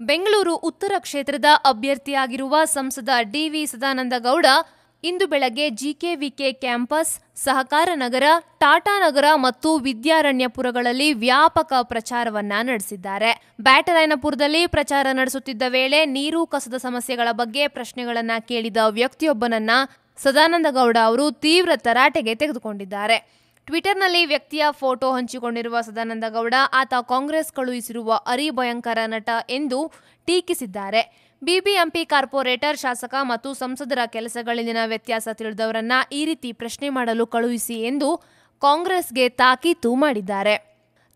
ಬೆಂಗಳೂರು ಉತ್ತರ ಕ್ಷೇತ್ರದ ಅಭ್ಯರ್ಥಿಯಾಗಿರುವ ಸಂಸದ ಡಿವಿ ಸದಾನಂದ ಗೌಡ ಇಂದು ಬೆಳಗ್ಗೆ ಜಿಕೆವಿಕೆ ಕ್ಯಾಂಪಸ್, ಸಹಕಾರ ನಗರ, ಟಾಟಾ ನಗರ ಮತ್ತು ವಿದ್ಯಾರಣ್ಯಪುರಗಳಲ್ಲಿ ವ್ಯಾಪಕ ಪ್ರಚಾರವನ್ನ ನಡೆಸಿದ್ದಾರೆ. ಬ್ಯಾಟರಾಯನಪುರದಲ್ಲಿ ಪ್ರಚಾರ ನಡೆಸುತ್ತಿದ್ದ ವೇಳೆ ನೀರು ಕಸದ ಸಮಸ್ಯೆಗಳ ಬಗ್ಗೆ ಪ್ರಶ್ನೆಗಳನ್ನ ಕೇಳಿದ ವ್ಯಕ್ತಿಯೊಬ್ಬನನ್ನ ಸದಾನಂದಗೌಡ ಅವರು ತೀವ್ರ ತರಾಟೆಗೆ ತೆಗೆದುಕೊಂಡಿದ್ದಾರೆ. ಟ್ವಿಟರ್ನಲ್ಲಿ ವ್ಯಕ್ತಿಯ ಫೋಟೋ ಹಂಚಿಕೊಂಡಿರುವ ಸದಾನಂದ ಗೌಡ, ಆತ ಕಾಂಗ್ರೆಸ್ ಕಳುಹಿಸಿರುವ ಅರಿಭಯಂಕರ ನಟ ಎಂದು ಟೀಕಿಸಿದ್ದಾರೆ. ಬಿಬಿಎಂಪಿ ಕಾರ್ಪೊರೇಟರ್, ಶಾಸಕ ಮತ್ತು ಸಂಸದರ ಕೆಲಸಗಳಲ್ಲಿನ ವ್ಯತ್ಯಾಸ ತಿಳಿದವರನ್ನ ಈ ರೀತಿ ಪ್ರಶ್ನೆ ಮಾಡಲು ಕಳುಹಿಸಿ ಎಂದು ಕಾಂಗ್ರೆಸ್ಗೆ ತಾಕೀತು ಮಾಡಿದ್ದಾರೆ.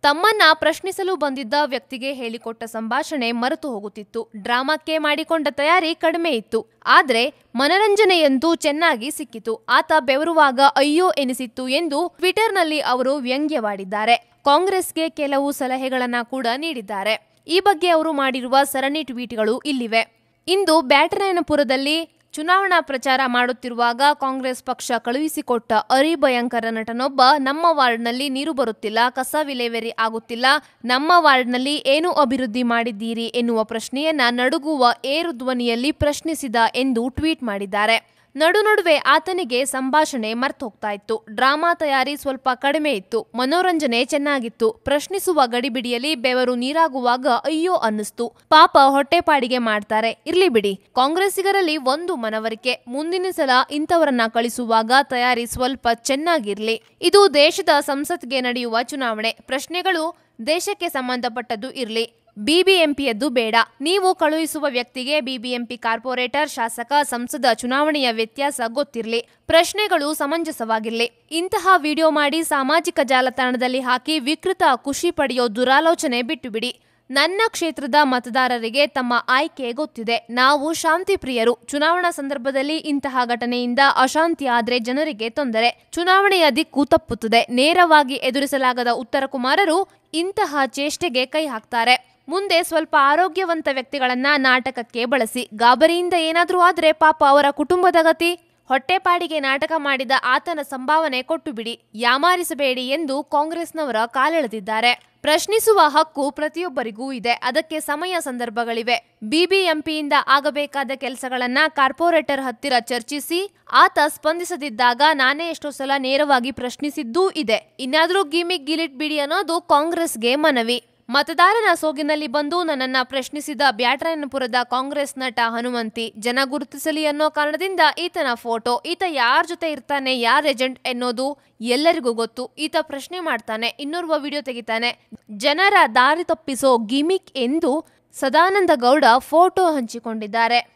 ತಮ್ಮನ್ನ ಪ್ರಶ್ನಿಸಲು ಬಂದಿದ್ದ ವ್ಯಕ್ತಿಗೆ ಹೇಳಿಕೊಟ್ಟ ಸಂಭಾಷಣೆ ಮರೆತು ಹೋಗುತ್ತಿತ್ತು. ಡ್ರಾಮಾಕ್ಕೆ ಮಾಡಿಕೊಂಡ ತಯಾರಿ ಕಡಿಮೆ ಇತ್ತು. ಆದ್ರೆ ಮನರಂಜನೆಯಂತೂ ಚೆನ್ನಾಗಿ ಸಿಕ್ಕಿತು. ಆತ ಬೆವರುವಾಗ ಅಯ್ಯೋ ಎನಿಸಿತ್ತು ಎಂದು ಟ್ವಿಟರ್ನಲ್ಲಿ ಅವರು ವ್ಯಂಗ್ಯವಾಡಿದ್ದಾರೆ. ಕಾಂಗ್ರೆಸ್ಗೆ ಕೆಲವು ಸಲಹೆಗಳನ್ನ ಕೂಡ ನೀಡಿದ್ದಾರೆ. ಈ ಬಗ್ಗೆ ಅವರು ಮಾಡಿರುವ ಸರಣಿ ಟ್ವೀಟ್ಗಳು ಇಲ್ಲಿವೆ. ಇಂದು ಬ್ಯಾಟರಾಯನಪುರದಲ್ಲಿ ಚುನಾವಣಾ ಪ್ರಚಾರ ಮಾಡುತ್ತಿರುವಾಗ ಕಾಂಗ್ರೆಸ್ ಪಕ್ಷ ಕಳುಹಿಸಿಕೊಟ್ಟ ಅರಿಭಯಂಕರ ನಟನೊಬ್ಬ ನಮ್ಮ ವಾರ್ಡ್ನಲ್ಲಿ ನೀರು ಬರುತ್ತಿಲ್ಲ, ಕಸ ವಿಲೇವೇರಿ ಆಗುತ್ತಿಲ್ಲ, ನಮ್ಮ ವಾರ್ಡ್ನಲ್ಲಿ ಏನು ಅಭಿವೃದ್ಧಿ ಮಾಡಿದ್ದೀರಿ ಎನ್ನುವ ಪ್ರಶ್ನೆಯನ್ನ ನಡುಗುವ ಏರು ಧ್ವನಿಯಲ್ಲಿ ಪ್ರಶ್ನಿಸಿದ ಎಂದು ಟ್ವೀಟ್ ಮಾಡಿದ್ದಾರೆ. ನಡು ನಡುವೆ ಆತನಿಗೆ ಸಂಭಾಷಣೆ ಮರ್ತೋಗ್ತಾ ಇತ್ತು ಡ್ರಾಮಾ ತಯಾರಿ ಸ್ವಲ್ಪ ಕಡಿಮೆ ಇತ್ತು. ಮನೋರಂಜನೆ ಚೆನ್ನಾಗಿತ್ತು. ಪ್ರಶ್ನಿಸುವ ಗಡಿಬಿಡಿಯಲ್ಲಿ ಬೆವರು ನೀರಾಗುವಾಗ ಅಯ್ಯೋ ಅನ್ನಿಸ್ತು. ಪಾಪ ಹೊಟ್ಟೆಪಾಡಿಗೆ ಮಾಡ್ತಾರೆ. ಇರ್ಲಿ ಬಿಡಿ. ಕಾಂಗ್ರೆಸ್ಸಿಗರಲ್ಲಿ ಒಂದು ಮನವರಿಕೆ. ಮುಂದಿನ ಸಲ ಇಂಥವರನ್ನ ಕಳಿಸುವಾಗ ತಯಾರಿ ಸ್ವಲ್ಪ ಚೆನ್ನಾಗಿರ್ಲಿ. ಇದು ದೇಶದ ಸಂಸತ್ಗೆ ನಡೆಯುವ ಚುನಾವಣೆ. ಪ್ರಶ್ನೆಗಳು ದೇಶಕ್ಕೆ ಸಂಬಂಧಪಟ್ಟದ್ದು ಇರಲಿ. ಬಿಬಿಎಂಪಿಯದ್ದು ಬೇಡ. ನೀವು ಕಳುಹಿಸುವ ವ್ಯಕ್ತಿಗೆ ಬಿಬಿಎಂಪಿ ಕಾರ್ಪೊರೇಟರ್, ಶಾಸಕ, ಸಂಸದ ಚುನಾವಣೆಯ ವ್ಯತ್ಯಾಸ ಗೊತ್ತಿರಲಿ. ಪ್ರಶ್ನೆಗಳು ಸಮಂಜಸವಾಗಿರಲಿ. ಇಂತಹ ವಿಡಿಯೋ ಮಾಡಿ ಸಾಮಾಜಿಕ ಜಾಲತಾಣದಲ್ಲಿ ಹಾಕಿ ವಿಕೃತ ಖುಷಿ ಪಡೆಯೋ ದುರಾಲೋಚನೆ ಬಿಟ್ಟು ಬಿಡಿ ನನ್ನ ಕ್ಷೇತ್ರದ ಮತದಾರರಿಗೆ ತಮ್ಮ ಆಯ್ಕೆ ಗೊತ್ತಿದೆ. ನಾವು ಶಾಂತಿ ಪ್ರಿಯರು ಚುನಾವಣಾ ಸಂದರ್ಭದಲ್ಲಿ ಇಂತಹ ಘಟನೆಯಿಂದ ಅಶಾಂತಿ ಆದರೆ ಜನರಿಗೆ ತೊಂದರೆ. ಚುನಾವಣೆಯ ದಿಕ್ಕು ತಪ್ಪುತ್ತದೆ. ನೇರವಾಗಿ ಎದುರಿಸಲಾಗದ ಉತ್ತರ ಕುಮಾರರು ಇಂತಹ ಚೇಷ್ಟೆಗೆ ಕೈ ಹಾಕ್ತಾರೆ. ಮುಂದೆ ಸ್ವಲ್ಪ ಆರೋಗ್ಯವಂತ ವ್ಯಕ್ತಿಗಳನ್ನ ನಾಟಕಕ್ಕೆ ಬಳಸಿ. ಗಾಬರಿಯಿಂದ ಏನಾದರೂ ಆದರೆ ಪಾಪ ಅವರ ಕುಟುಂಬದ ಗತಿ? ಹೊಟ್ಟೆಪಾಡಿಗೆ ನಾಟಕ ಮಾಡಿದ ಆತನ ಸಂಭಾವನೆ ಕೊಟ್ಟು ಬಿಡಿ ಯಾಮಾರಿಸಬೇಡಿ ಎಂದು ಕಾಂಗ್ರೆಸ್ನವರ ಕಾಲೆಳೆದಿದ್ದಾರೆ. ಪ್ರಶ್ನಿಸುವ ಹಕ್ಕು ಪ್ರತಿಯೊಬ್ಬರಿಗೂ ಇದೆ. ಅದಕ್ಕೆ ಸಮಯ ಸಂದರ್ಭಗಳಿವೆ. ಬಿಬಿಎಂಪಿಯಿಂದ ಆಗಬೇಕಾದ ಕೆಲಸಗಳನ್ನ ಕಾರ್ಪೊರೇಟರ್ ಹತ್ತಿರ ಚರ್ಚಿಸಿ, ಆತ ಸ್ಪಂದಿಸದಿದ್ದಾಗ ನಾನೇ ಎಷ್ಟೋ ಸಲ ನೇರವಾಗಿ ಪ್ರಶ್ನಿಸಿದ್ದೂ ಇದೆ. ಇನ್ನಾದರೂ ಗಿಮಿಕ್ ಗಿಲಿಟ್ ಬಿಡಿ ಅನ್ನೋದು ಕಾಂಗ್ರೆಸ್ಗೆ ಮನವಿ. ಮತದಾರನ ಸೋಗಿನಲ್ಲಿ ಬಂದು ನನ್ನನ್ನ ಪ್ರಶ್ನಿಸಿದ ಬ್ಯಾಟರಾಯನಪುರದ ಕಾಂಗ್ರೆಸ್ ನಟ ಹನುಮಂತಿ, ಜನ ಗುರುತಿಸಲಿ ಅನ್ನೋ ಕಾರಣದಿಂದ ಈತನ ಫೋಟೋ, ಈತ ಯಾರ ಜೊತೆ ಇರ್ತಾನೆ, ಯಾರ್ ಏಜೆಂಟ್ ಎನ್ನೋದು ಎಲ್ಲರಿಗೂ ಗೊತ್ತು. ಈತ ಪ್ರಶ್ನೆ ಮಾಡ್ತಾನೆ, ಇನ್ನೋರ್ವ ವಿಡಿಯೋ ತೆಗಿತಾನೆ. ಜನರ ದಾರಿ ತಪ್ಪಿಸೋ ಗಿಮಿಕ್ ಎಂದು ಸದಾನಂದ ಗೌಡ ಫೋಟೋ ಹಂಚಿಕೊಂಡಿದ್ದಾರೆ.